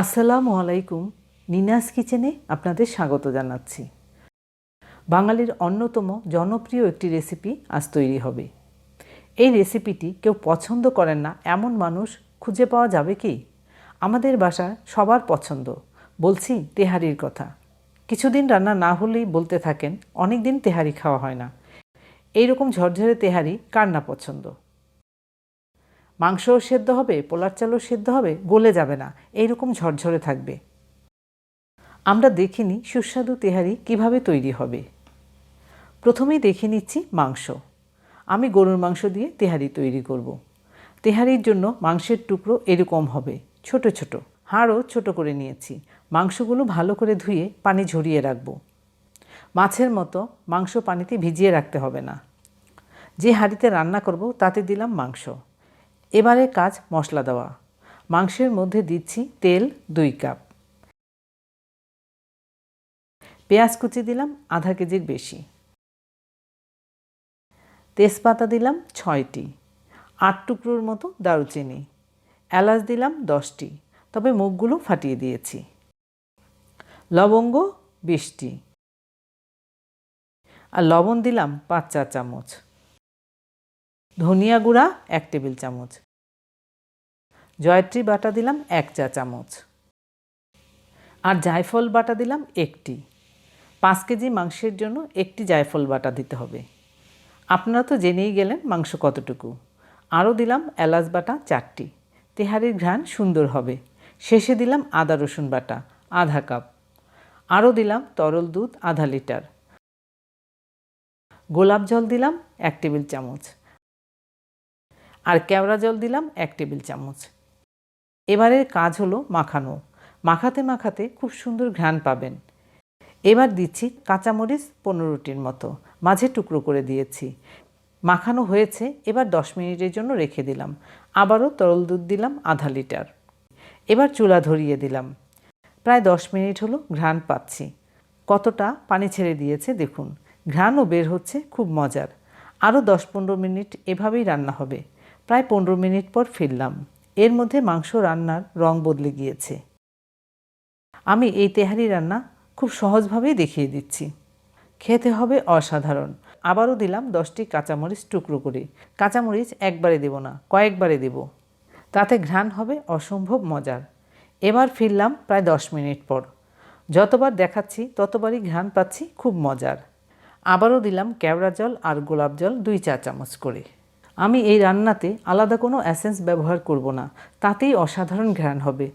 আসসালামু আলাইকুম, নিনাস কিচেনে আপনাদের স্বাগত জানাচ্ছি। বাঙালির অন্যতম জনপ্রিয় একটি রেসিপি আজ তৈরি হবে। এই রেসিপিটি কেউ পছন্দ করেন না, এমন মানুষ খুঁজে পাওয়া যাবে কি? আমাদের বাসায় সবার পছন্দ, বলছি তেহারির কথা। কিছুদিন রান্না না হলেই বলতে থাকেন অনেক দিন তেহারি খাওয়া হয় না। এইরকম ঝরঝরে তেহারি কার না পছন্দ? মাংসও সেদ্ধ হবে, পোলার চালও সেদ্ধ হবে, গলে যাবে না। এইরকম ঝরঝরে থাকবে। আমরা দেখিনি সুস্বাদু তেহারি কীভাবে তৈরি হবে। প্রথমেই দেখে নিচ্ছি মাংস। আমি গরুর মাংস দিয়ে তেহারি তৈরি করব। তেহারির জন্য মাংসের টুকরো এরকম হবে, ছোট ছোট। হাড়ও ছোট করে নিয়েছি। মাংসগুলো ভালো করে ধুয়ে পানি ঝরিয়ে রাখব। মাছের মতো মাংস পানিতে ভিজিয়ে রাখতে হবে না। যে হাঁড়িতে রান্না করব, তাতে দিলাম মাংস। এবারে কাজ মশলা দেওয়া। মাংসের মধ্যে দিচ্ছি তেল দুই কাপ। পেঁয়াজ কুচি দিলাম, আধা কেজির বেশি। তেজপাতা দিলাম ছয়টি। আট টুকরোর মতো দারুচিনি। এলাচ দিলাম দশটি, তবে মুখগুলো ফাটিয়ে দিয়েছি। লবঙ্গ বিশটি। আর লবণ দিলাম পাঁচ চা চামচ। ধনিয়া গুঁড়া এক টেবিল চামচ। জয়ত্রী বাটা দিলাম এক চা চামচ। আর জায়ফল বাটা দিলাম একটি। পাঁচ কেজি মাংসের জন্য একটি জায়ফল বাটা দিতে হবে। আপনারা তো জেনেই গেলেন মাংস কতটুকু। আরও দিলাম এলাচ বাটা চারটি। তেহারির ঘ্রাণ সুন্দর হবে। শেষে দিলাম আদা রসুন বাটা, আধা কাপ। আরও দিলাম তরল দুধ আধা লিটার। গোলাপ জল দিলাম এক টেবিল চামচ। আর কেওড়া জল দিলাম এক টেবিল চামচ। এবারের কাজ হলো মাখানো। মাখাতে মাখাতে খুব সুন্দর ঘ্রাণ পাবেন। এবার দিচ্ছি কাঁচামরিচ পনেরোটির মতো। মাঝে টুকরো করে দিয়েছি। মাখানো হয়েছে, এবার দশ মিনিটের জন্য রেখে দিলাম। আবারও তরল দুধ দিলাম আধা লিটার। এবার চুলা ধরিয়ে দিলাম। প্রায় দশ মিনিট হলো ঘ্রাণ পাচ্ছি। কতটা পানি ছেড়ে দিয়েছে দেখুন। ঘ্রাণও বের হচ্ছে, খুব মজার। আরও দশ পনেরো মিনিট এভাবেই রান্না হবে। প্রায় পনেরো মিনিট পর ফিরলাম। এর মধ্যে মাংস রান্নার রং বদলে গিয়েছে। আমি এই তেহারি রান্না খুব সহজভাবেই দেখিয়ে দিচ্ছি। খেতে হবে অসাধারণ। আবারও দিলাম দশটি কাঁচামরিচ টুকরো করে। কাঁচামরিচ একবারে দেব না, কয়েকবারে দেব। তাতে ঘ্রাণ হবে অসম্ভব মজার। এবার ফিরলাম প্রায় দশ মিনিট পর। যতবার দেখাচ্ছি, ততবারই ঘ্রাণ পাচ্ছি, খুব মজার। আবারও দিলাম কেওড়া জল আর গোলাপ জল দুই চা চামচ করে। আমি এই রান্নাতে আলাদা কোনো অ্যাসেন্স ব্যবহার করব না, তাতেই অসাধারণ ঘ্রাণ হবে।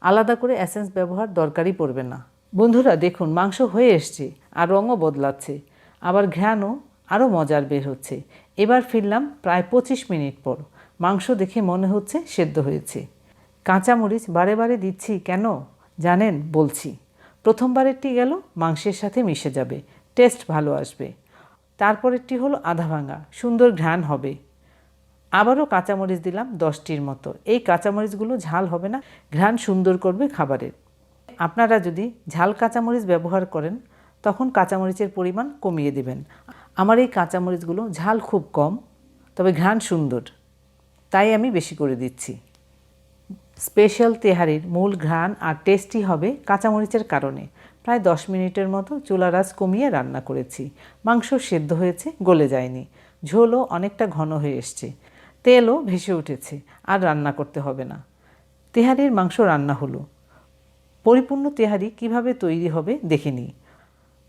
আলাদা করে অ্যাসেন্স ব্যবহার দরকারই পড়বে না। বন্ধুরা, দেখুন, মাংস হয়ে এসছে আর রঙও বদলাচ্ছে। আবার ঘ্রাণও আরও মজার বের হচ্ছে। এবার ফিরলাম প্রায় পঁচিশ মিনিট পর। মাংস দেখে মনে হচ্ছে সেদ্ধ হয়েছে। কাঁচামরিচ বারে বারে দিচ্ছি কেন? জানেন? বলছি। প্রথমবারেরটি গেল, মাংসের সাথে মিশে যাবে। টেস্ট ভালো আসবে। তারপরেরটি হলো আধা ভাঙা। সুন্দর ঘ্রাণ হবে। আবারও কাঁচামরিচ দিলাম দশটির মতো। এই কাঁচামরিচগুলো ঝাল হবে না, ঘ্রাণ সুন্দর করবে খাবারের। আপনারা যদি ঝাল কাঁচামরিচ ব্যবহার করেন, তখন কাঁচামরিচের পরিমাণ কমিয়ে দেবেন। আমার এই কাঁচামরিচগুলো ঝাল খুব কম, তবে ঘ্রাণ সুন্দর। তাই আমি বেশি করে দিচ্ছি। স্পেশাল তেহারির মূল ঘ্রাণ আর টেস্টি হবে কাঁচামরিচের কারণে। প্রায় দশ মিনিটের মতো চুলা রাস কমিয়ে রান্না করেছি। মাংস সেদ্ধ হয়েছে, গলে যায়নি। ঝোলও অনেকটা ঘন হয়ে এসছে। তেলও ভেসে উঠেছে, আর রান্না করতে হবে না। তেহারির মাংস রান্না হলো। পরিপূর্ণ তেহারি কীভাবে তৈরি হবে দেখে নিই।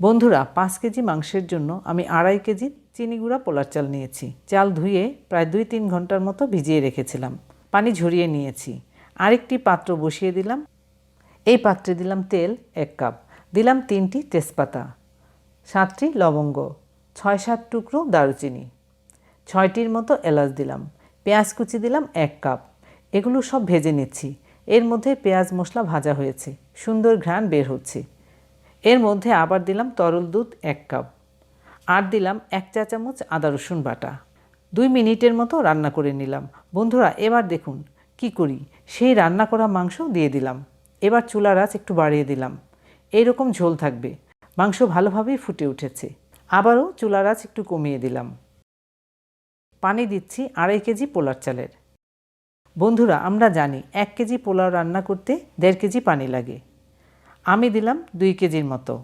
বন্ধুরা, পাঁচ কেজি মাংসের জন্য আমি আড়াই কেজি চিনি গুঁড়া পোলার চাল নিয়েছি। চাল ধুয়ে প্রায় দুই তিন ঘণ্টার মতো ভিজিয়ে রেখেছিলাম। পানি ঝরিয়ে নিয়েছি। আরেকটি পাত্র বসিয়ে দিলাম। এই পাত্রে দিলাম তেল এক কাপ। দিলাম তিনটি তেজপাতা। সাতটি লবঙ্গ। ছয় সাত টুকরো দারুচিনি। ছয়টির মতো এলাচ দিলাম। পেঁয়াজ কুচি দিলাম এক কাপ। এগুলো সব ভেজে নিচ্ছি। এর মধ্যে পেঁয়াজ মশলা ভাজা হয়েছে। সুন্দর ঘ্রাণ বের হচ্ছে। এর মধ্যে আবার দিলাম তরল দুধ এক কাপ। আর দিলাম এক চা চামচ আদা রসুন বাটা। দুই মিনিটের মতো রান্না করে নিলাম। বন্ধুরা, এবার দেখুন কি করি। সেই রান্না করা মাংস দিয়ে দিলাম। এবার চুলার আঁচ একটু বাড়িয়ে দিলাম। এইরকম ঝোল থাকবে। মাংস ভালোভাবেই ফুটে উঠেছে। আবারও চুলার আঁচ একটু কমিয়ে দিলাম। পানি দিচ্ছি আড়াই কেজি পোলার চালের। বন্ধুরা, আমরা জানি এক কেজি পোলাও রান্না করতে দেড় কেজি পানি লাগে। আমি দিলাম দুই কেজির মতো।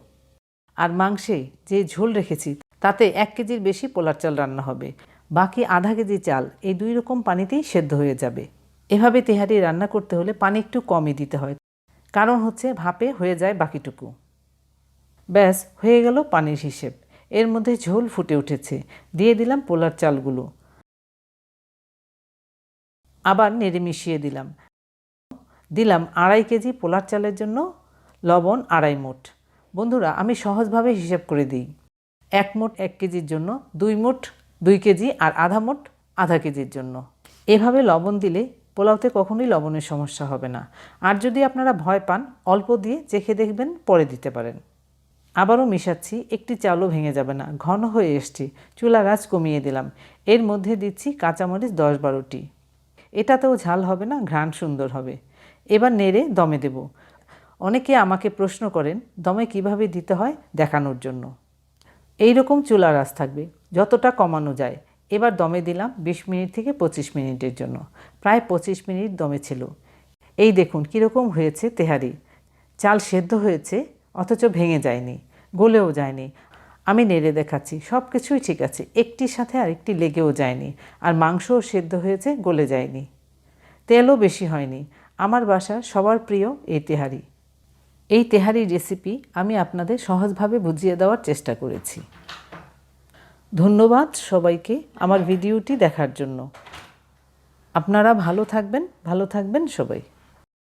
আর মাংসে যে ঝোল রেখেছি, তাতে এক কেজির বেশি পোলার চাল রান্না হবে। বাকি আধা কেজি চাল এই দুই রকম পানিতেই সেদ্ধ হয়ে যাবে। এভাবে তেহারি রান্না করতে হলে পানি একটু কমই দিতে হয়। কারণ হচ্ছে ভাপে হয়ে যায় বাকিটুকু। ব্যাস, হয়ে গেল পানির হিসেব। এর মধ্যে ঝোল ফুটে উঠেছে। দিয়ে দিলাম পোলার চালগুলো। আবার নেড়ে মিশিয়ে দিলাম। দিলাম আড়াই কেজি পোলার চালের জন্য লবণ আড়াই মুঠ বন্ধুরা, আমি সহজভাবে হিসাব করে দিই। এক মুঠ এক কেজির জন্য, দুই মুঠ দুই কেজি আর আধা মুঠ আধা কেজির জন্য। এভাবে লবণ দিলে পোলাওতে কখনোই লবণের সমস্যা হবে না। আর যদি আপনারা ভয় পান, অল্প দিয়ে চেখে দেখবেন, পরে দিতে পারেন। আবারও মিশাচ্ছি, একটি চালও ভেঙে যাবে না। ঘন হয়ে এসছি। চুলা গাছ কমিয়ে দিলাম। এর মধ্যে দিচ্ছি কাঁচামরিচ দশ বারোটি এটাতেও ঝাল হবে না, ঘ্রাণ সুন্দর হবে। এবার নেড়ে দমে দেব। অনেকে আমাকে প্রশ্ন করেন, দমে কীভাবে দিতে হয় দেখানোর জন্য। এই রকম চুলা রাস থাকবে, যতটা কমানো যায়। এবার দমে দিলাম বিশ মিনিট থেকে পঁচিশ মিনিটের জন্য। প্রায় পঁচিশ মিনিট দমে ছিল। এই দেখুন কীরকম হয়েছে তেহারি। চাল সেদ্ধ হয়েছে, অথচ ভেঙে যায়নি, গলেও যায়নি। আমি নেড়ে দেখাচ্ছি সব কিছুই ঠিক আছে, একটির সাথে আরেকটি লেগেও যায়নি, আর মাংসও সেদ্ধ হয়েছে, গলে যায়নি। তেলও বেশি হয়নি, আমার বাসা সবার প্রিয় এই তেহারি। এই তেহারির রেসিপি আমি আপনাদের সহজভাবে বুঝিয়ে দেওয়ার চেষ্টা করেছি। ধন্যবাদ সবাইকে আমার ভিডিওটি দেখার জন্য। আপনারা ভালো থাকবেন ভালো থাকবেন সবাই।